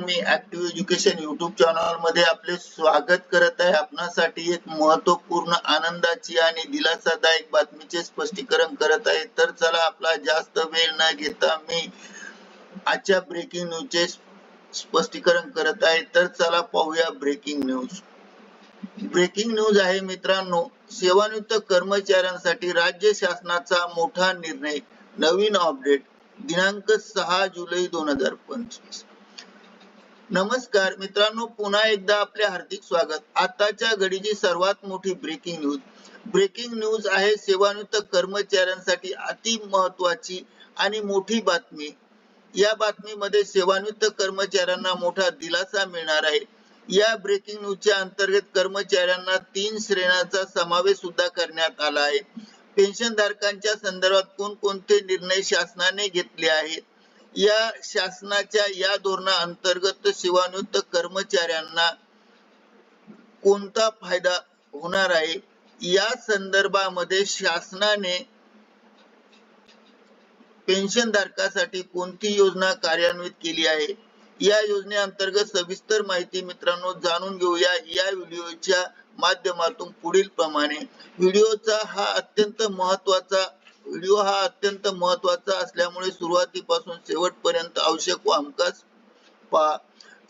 मी active education YouTube चॅनलमध्ये आपले स्वागत करत आहे. आपणासाठी एक महत्त्वपूर्ण आनंदाची आणि दिलासादायक बातमीचे स्पष्टीकरण करत आहे. तर चला आपला जास्त वेळ न घेता मी आजच्या ब्रेकिंग न्यूजचे स्पष्टीकरण करत आहे. तर चला पाहूया ब्रेकिंग न्यूज ब्रेकिंग न्यूज आहे मित्रांनो सेवानिवृत्त कर्मचाऱ्यांसाठी राज्य शासनाचा मोठा निर्णय. नवीन अपडेट दिनांक सहा जुलै दोन हजार पंचवीस. नमस्कार मित्रांनो पुन्हा एकदा आपले हार्दिक स्वागत. आताच्या घडीची सर्वात मोठी ब्रेकिंग न्यूज ब्रेकिंग न्यूज आहे सेवानिवृत्त कर्मचाऱ्यांसाठी अति महत्वाची आणि मोठी बातमी. या बातमीमध्ये सेवानिवृत्त कर्मचाऱ्यांना मोठा दिलासा मिळणार आहे. या ब्रेकिंग न्यूजच्या अंतर्गत कर्मचाऱ्यांना तीन श्रेण्यांचा समावेश सुद्धा करण्यात आला आहे. पेन्शन धारकांच्या संदर्भात कोणकोणते निर्णय शासनाने घेतले आहेत? या शासनाच्या या धोरणा अंतर्गत सेवानिवृत्त कर्मचाऱ्यांना कोणता फायदा होणार आहे? या संदर्भामध्ये शासनाने पेन्शन धारकासाठी कोणती योजना कार्यान्वित केली आहे? या योजनेअंतर्गत सविस्तर माहिती मित्रांनो जाणून घेऊया. या व्हिडिओच्या माध्यमातून पुढील प्रमाणे व्हिडिओचा हा अत्यंत महत्त्वाचा व्हिडिओ हा अत्यंत महत्त्वाचा असल्यामुळे सुरुवातीपासून शेवटपर्यंत आवश्यक व हमखास पहा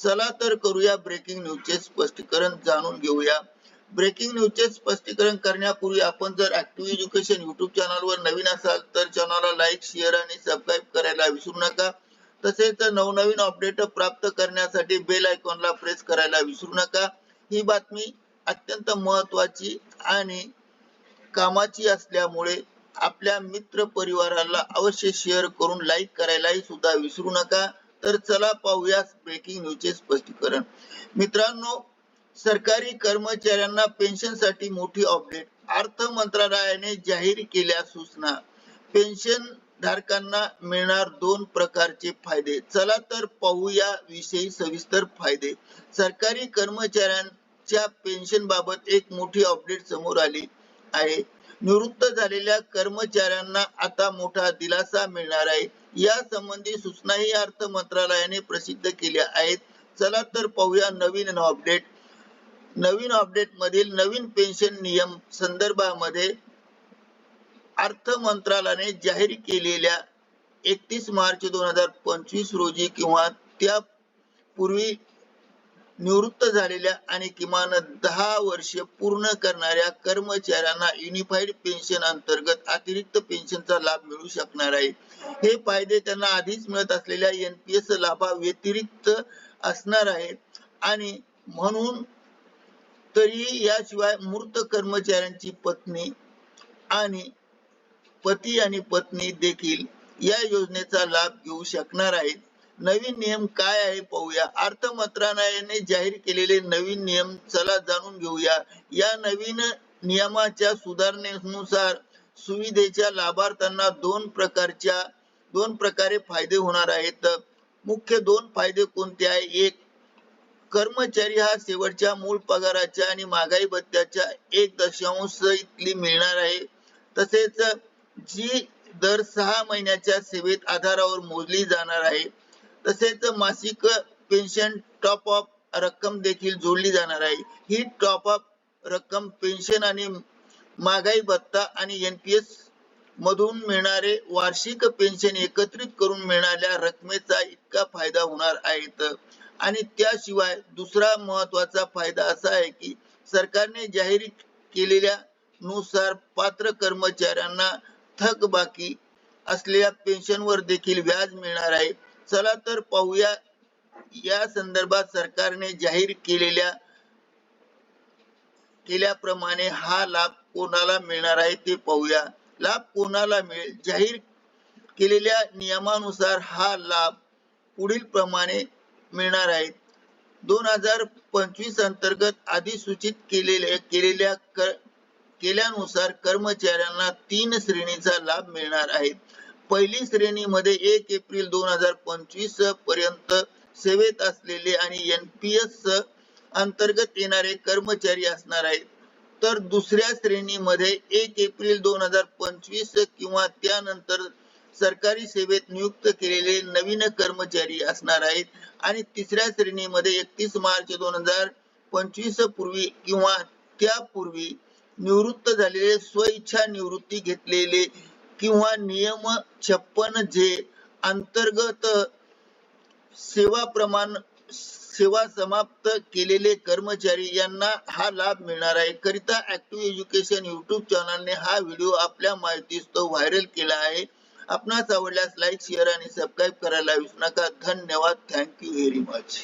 चला तर करूया ब्रेकिंग न्यूजचे स्पष्टीकरण जाणून घेऊया. ब्रेकिंग न्यूजचे स्पष्टीकरण करण्यापूर्वी आपण जर ऍक्टिव्ह एज्युकेशन युट्यूब चॅनलवर नवीन असाल तर चॅनलला लाईक शेअर आणि सबस्क्राईब करायला विसरू नका. तसेच नवनवीन अपडेट प्राप्त करण्यासाठी बेल आयकॉनला प्रेस करायला विसरू नका. ही बातमी अत्यंत महत्वाची आणि कामाची असल्यामुळे आपल्या मित्र परिवाराला अवश्य शेअर करून लाईक करायलाही सुद्धा विसरू नका. तर चला पाहूया ब्रेकिंग न्यूजचे स्पष्टीकरण. मित्रांनो सरकारी कर्मचाऱ्यांना पेन्शनसाठी मोठी अपडेट अर्थ मंत्रालयाने जाहीर केल्या सूचना. पेन्शन धारकांना मिळणार दोन प्रकारचे फायदे. चला तर पाहूया विषयी सविस्तर फायदे. सरकारी कर्मचाऱ्यांच्या पेन्शन बाबत एक मोठी अपडेट समोर आली आहे. निवृत्त झालेल्या कर्मचाऱ्यांना आता मोठा दिलासा मिळणार आहे. या संबंधी सूचनाही अर्थ मंत्रालयाने प्रसिद्ध केल्या आहेत. चला तर पाहूया नवीन अपडेट नवीन अपडेट मधील नवीन पेन्शन नियम संदर्भामध्ये अर्थ मंत्रालयाने जाहीर केलेल्या एकतीस मार्च दोन हजार पंचवीस रोजी किंवा त्या पूर्वी निवृत्त झालेल्या आणि किमान दहा वर्षे पूर्ण करणाऱ्या कर्मचाऱ्यांना युनिफाईड पेन्शन अंतर्गत अतिरिक्त पेन्शनचा लाभ मिळू शकणार आहे. हे फायदे त्यांना आधीच मिळत असलेल्या एनपीएस लाभा व्यतिरिक्त असणार आहेत आणि म्हणून तरी याशिवाय मृत कर्मचाऱ्यांची पत्नी आणि पती आणि पत्नी देखील या योजनेचा लाभ घेऊ शकणार आहेत. नवीन नियम काय आहे पाहूया. अर्थ मंत्रालयाने जाहीर केलेले नवीन नियम चला जाणून घेऊया. या नवीन नियमाच्या सुधारणेनुसार सुविधेच्या लाभार्थ्यांना दोन प्रकारच्या दोन प्रकारे फायदे होणार आहेत. मुख्य दोन फायदे कोणते आहे? एक कर्मचारी हा शेवटच्या मूळ पगाराच्या आणि महागाई भत्त्याच्या एक दशांश इतकी मिळणार आहे. तसेच जी दर सहा महिन्याच्या सेवेत आधारावर मोजली जाणार आहे. तसेच मासिक पेन्शन टॉप अप रक्कम देखील जोडली जाणार आहे. ही टॉप अप रक्कम पेन्शन आणि महागाई भत्ता आणि एनपीएस मधून मिळणारे वार्षिक पेन्शन एकत्रित करून मिळणाऱ्या रकमेचा इतका फायदा होणार आहे आणि त्याशिवाय दुसरा महत्त्वाचा फायदा असा आहे की सरकारने जाहीर केलेल्या नुसार पात्र कर्मचाऱ्यांना थकबाकी असलेल्या पेन्शनवर देखील व्याज मिळणार आहे. चला तर पाहूया. या संदर्भात सरकारने जाहीर केलेल्या केल्याप्रमाणे हा लाभ कोणाला मिळणार आहे ते पाहूया. लाभ कोणाला मिळेल? जाहीर केलेल्या नियमानुसार हा लाभ पुढील प्रमाणे मिळणार आहे. दोन हजार पंचवीस अंतर्गत अधिसूचित केलेल्या केलेल्या केल्यानुसार कर्मचाऱ्यांना तीन श्रेणीचा लाभ मिळणार आहे. पहिली श्रेणीमध्ये एक एप्रिल दोन हजार पंचवीसपर्यंत सेवेत असलेले आणि एनपीएस अंतर्गत येणारे कर्मचारी असणार आहेत. तर दुसऱ्या श्रेणीमध्ये एक एप्रिल दोन हजार पंचवीस किंवा त्यानंतर सरकारी सेवेत नियुक्त केलेले नवीन कर्मचारी असणार आहेत. आणि तिसऱ्या श्रेणीमध्ये एकतीस मार्च दोन हजार पंचवीस पूर्वी किंवा त्यापूर्वी निवृत्त झालेले स्वइच्छा निवृत्ती घेतलेले किंवा नियम छप्पन जे अंतर्गत सेवा प्रमाण सेवा समाप्त केलेले कर्मचारी यांना हा लाभ मिळणार आहे. करिता ऍक्टिव्ह एज्युकेशन युट्यूब चॅनलने हा व्हिडिओ आपल्या माहितीस तो व्हायरल केला आहे. आपणास आवडल्यास लाईक शेअर आणि सबस्क्राईब करायला विसरू नका. धन्यवाद. Thank you very much